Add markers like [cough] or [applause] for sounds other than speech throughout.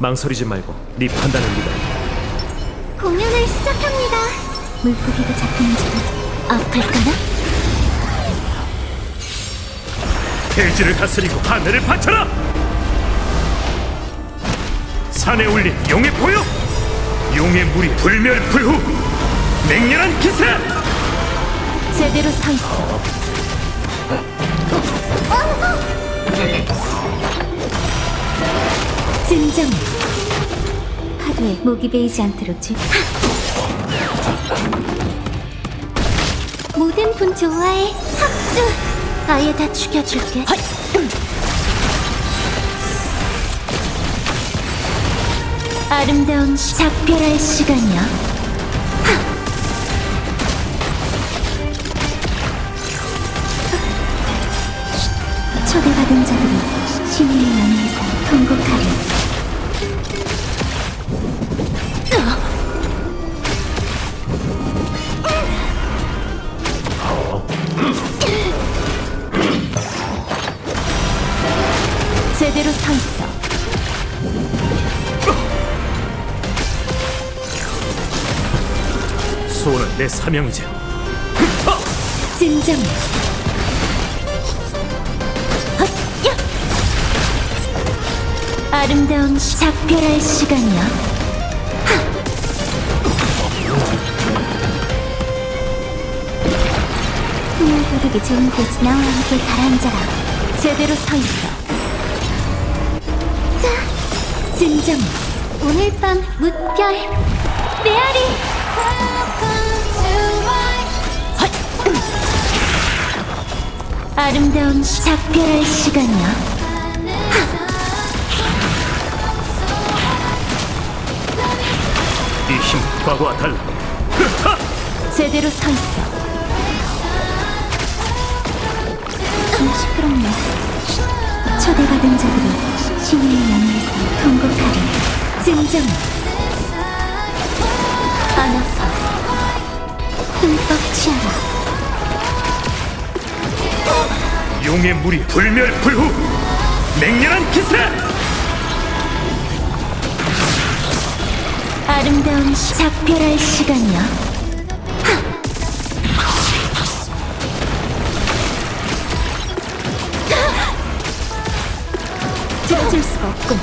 망설이지 말고 네 판단을 믿어. 공연을 시작합니다. 물고기가 잡히는 줄 아플까나? 대지를 다스리고 하늘을 바쳐라. 산에 올린 용의 포효, 용의 물이 불멸 불후, 맹렬한 기세. 제대로 서 있어. 진정. 파도에 목이 베이지 않도록 주. 모든 분 좋아해. 합주. 아예 다 죽여줄게. 아름다운 시- 작별할 시간이야. 초대받은 자들이 신의 연회에서 통곡하리. 제대로 서 있어. 소원은 내 사명이지. 진정. 헛 아름다운 시- 작별할 시간이야. 흥얼거리기 좋은 곳 나와 함께 가라앉아라. 제대로 서 있어. 자, 진정. 오늘 밤 무별 메아리. 아름다운 시- 작별할 시간이야. 힘, 과거와 달라. 제대로 서 있어. 좀 시끄럽네. 초대받은 자들이 신의 연회에서 통곡하리. 진정. 안 아파. 흠뻑 취하라. 용의 물이 불멸불후, 맹렬한 기세. 아름다운 시- 작별할 시간이야. 들어줄 수가 없군.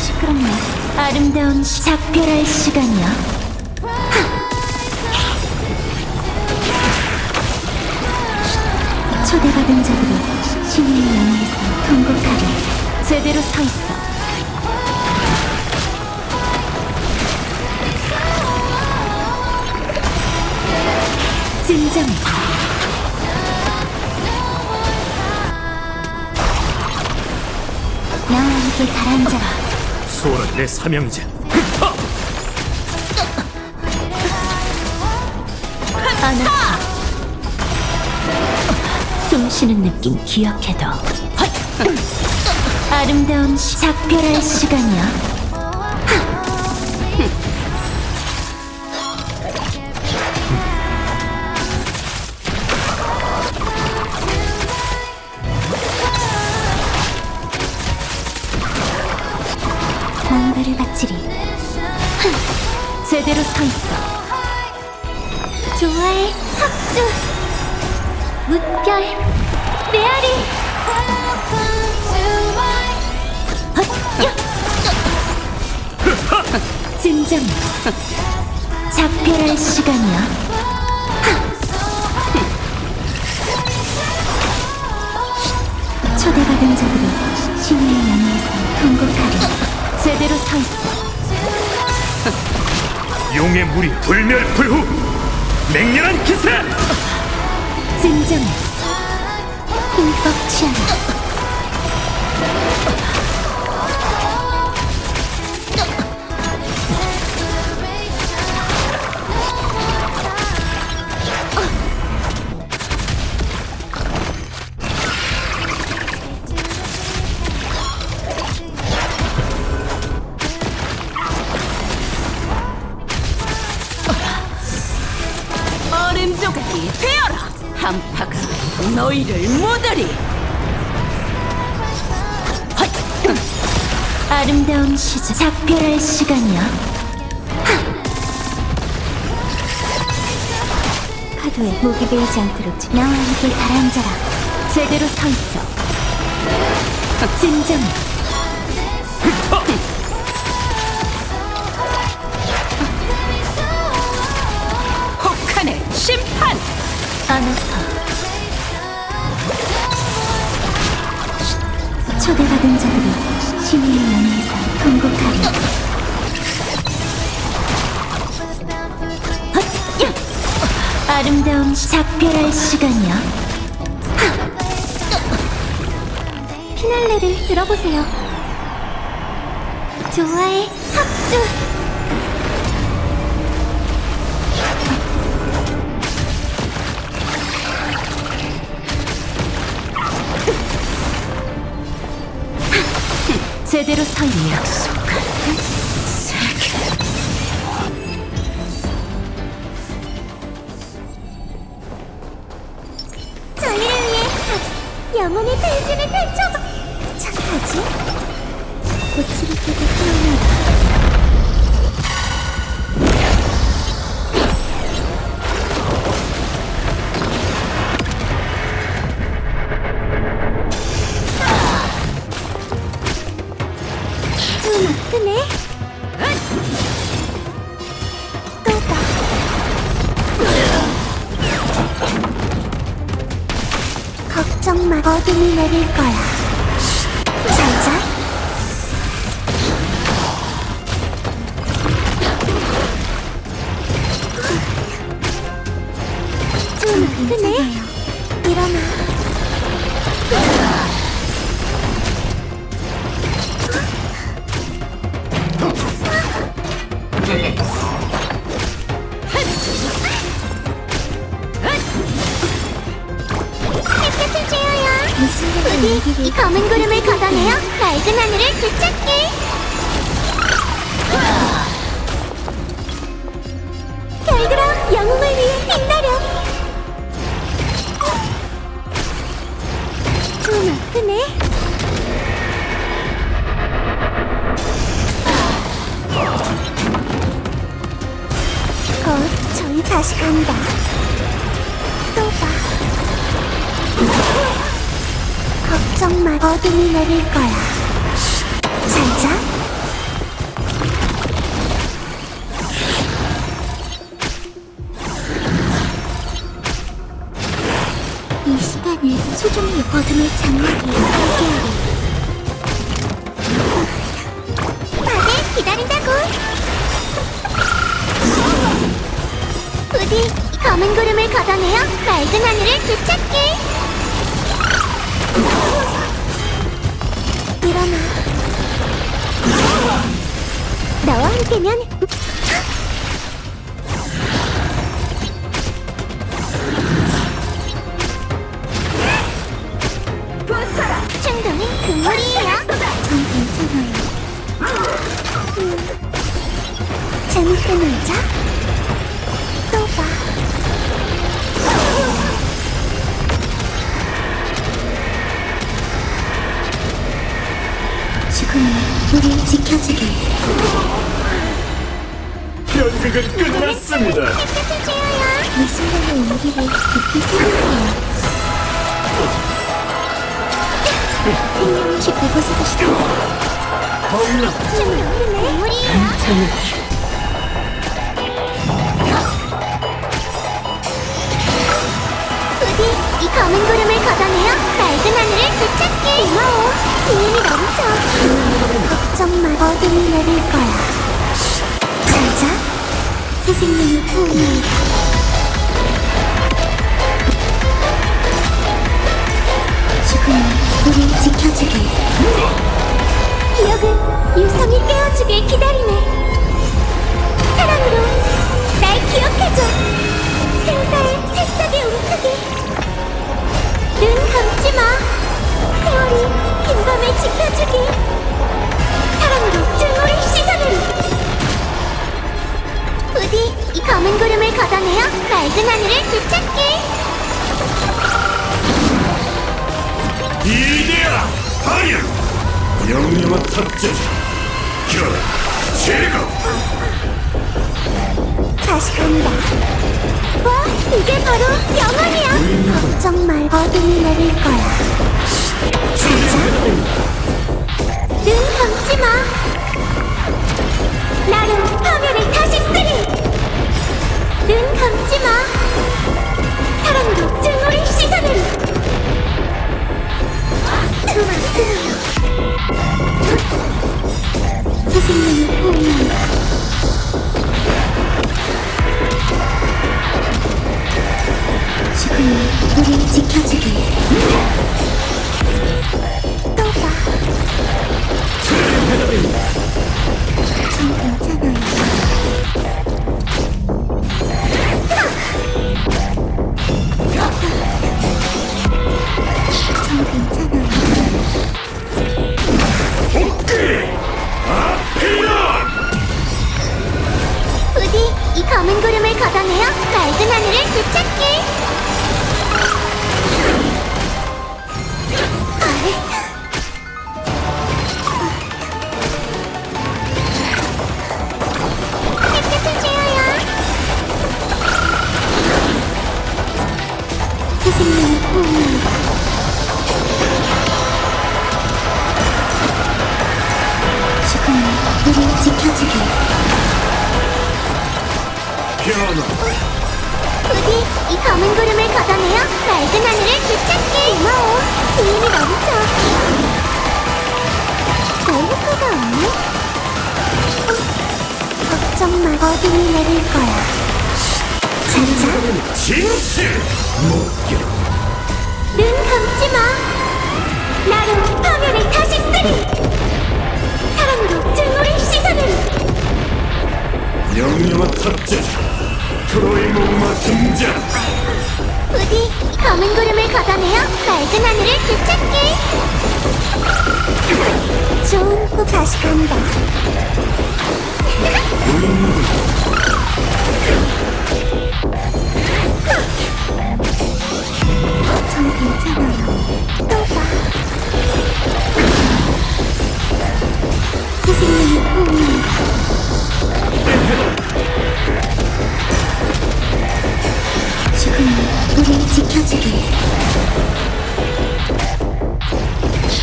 시끄럽네. 아름다운 시- 작별할 시간이야. 초대받은 자들이 신의 연회에서 통곡하리. 제대로 서 있어. 진정. 나와 함께 가라앉아라. 소원은 내 사명이지. 안 아파. 숨 쉬는 느낌 기억해둬. 아름다운 시- 작별할 시간이야. 뭔가를 바치리. 제대로 서 있어. 좋아해 합주 무별 메아리! 진정. 작별할 시간이야. 초대받은 자들이 신의 연회에서 통곡하리. 제대로 서 있어. 용의 물이 불멸불후, 맹렬한 기세. 진정 흠뻑 취하 시작 작별할 시간이야. 파도에 목이 베이지 않도록 나와 함께 가라앉아라. 제대로 서 있어. 진정해. 혹한의 심판. 안 아파. 초대받은 자들이 신의 연회에서 아름다운 작별할 시간이야. 피날레를 들어보세요. 좋아해 합주 제대로 서 약속한 저희를 위해 영혼의 대진을 펼쳐봐. 착하지? 고치를 때도 태어나라 아프네. 또봐 걱정 마. 어둠이 내릴 거야 좀 아프네. 곧 저희 다시 간다. 또 봐. 걱정 마. 어둠이 내릴 거야. 잘 자 이 시간을 소중히 어둠을 장악해 함께하리. 다들 기다린다고. 부디 이 검은 구름을 걷어내어 맑은 하늘을 되찾게 일어나. 너와 함께면 재밌게 놀자. 또 봐. 지금은 우리 지켜주길 연극은 끝났습니다. 햇볕을 쬐어요 [laughs] 이 순간의 온기를 깊이 생각해요. 생명을 깊이 곳에서 시작 충분히 물이에요 검은 구름을 걷어내어 맑은 하늘을 되찾게 고마워 기운이 넘쳐 걱정 마. 어둠이 내릴 거야. 새 생명을 포옹해 지금은 우리 지켜주길 기억은 유성이 깨워주길 기다리네. 사랑으로 날 기억해줘. 생사의 움직이 눈 감지 마. 세월이 긴 밤을 지켜주길. 사랑으로 증오를 씻어내리 부디 이 검은 구름을 걷어내어 맑은 하늘을 되찾게. 이데아 파이어 명령한 탑재자. 결 제거 다시 간다 와 이게 바로 영원이야? 걱정 말 어둠이 내릴 거야. 눈 감지 마. 나는 화면을 다시 쓰리. 눈 감지 마. 사랑으로 증오를 씻어내리 선생님을 포옹한다 지금은 우리 지켜주길 또 봐. 맑은 하늘을 되찾게 고마워. 힘이 넘쳐. 별 효과가 없네. 어, 걱정 마. 어둠이 내릴 거야. 자자. 진실! 목격. 눈 감지 마. 나로 화면을 다시 쓰리. 사랑으로 증오를 씻어내리. 명령한 탑재자 트로이 목마 등장 부디? 이 검은 구름을 걷어내어 맑은 하늘을 되찾게. 좋은 꿈 다시 간다 전 괜찮아요. 또 봐. 선생님의 포옹 지켜주길.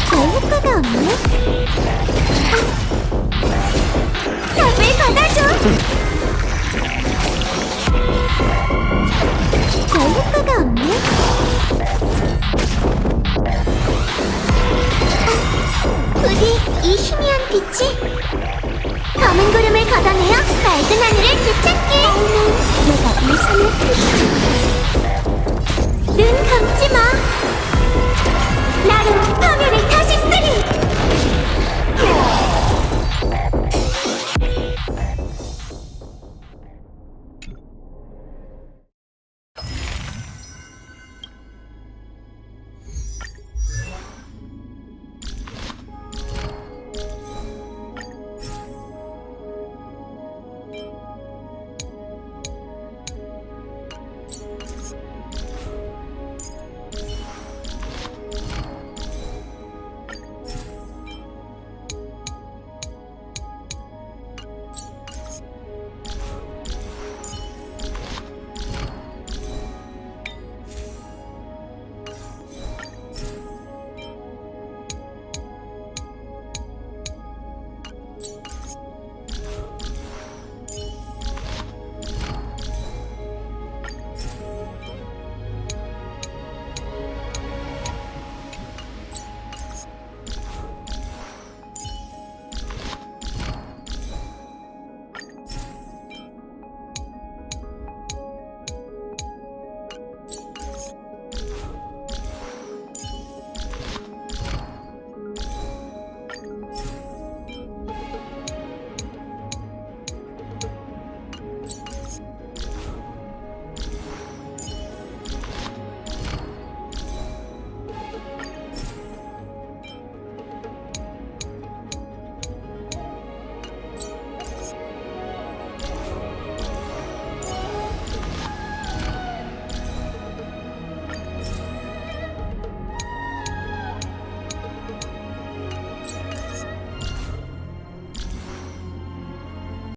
별 효과가 없네. 아, 답을 받아줘. 별 효과가 없네. 부디 이 희미한 빛이 검은 구름을 걷어내어 맑은 하늘을 되찾길. 내가 이 산을 풀수 있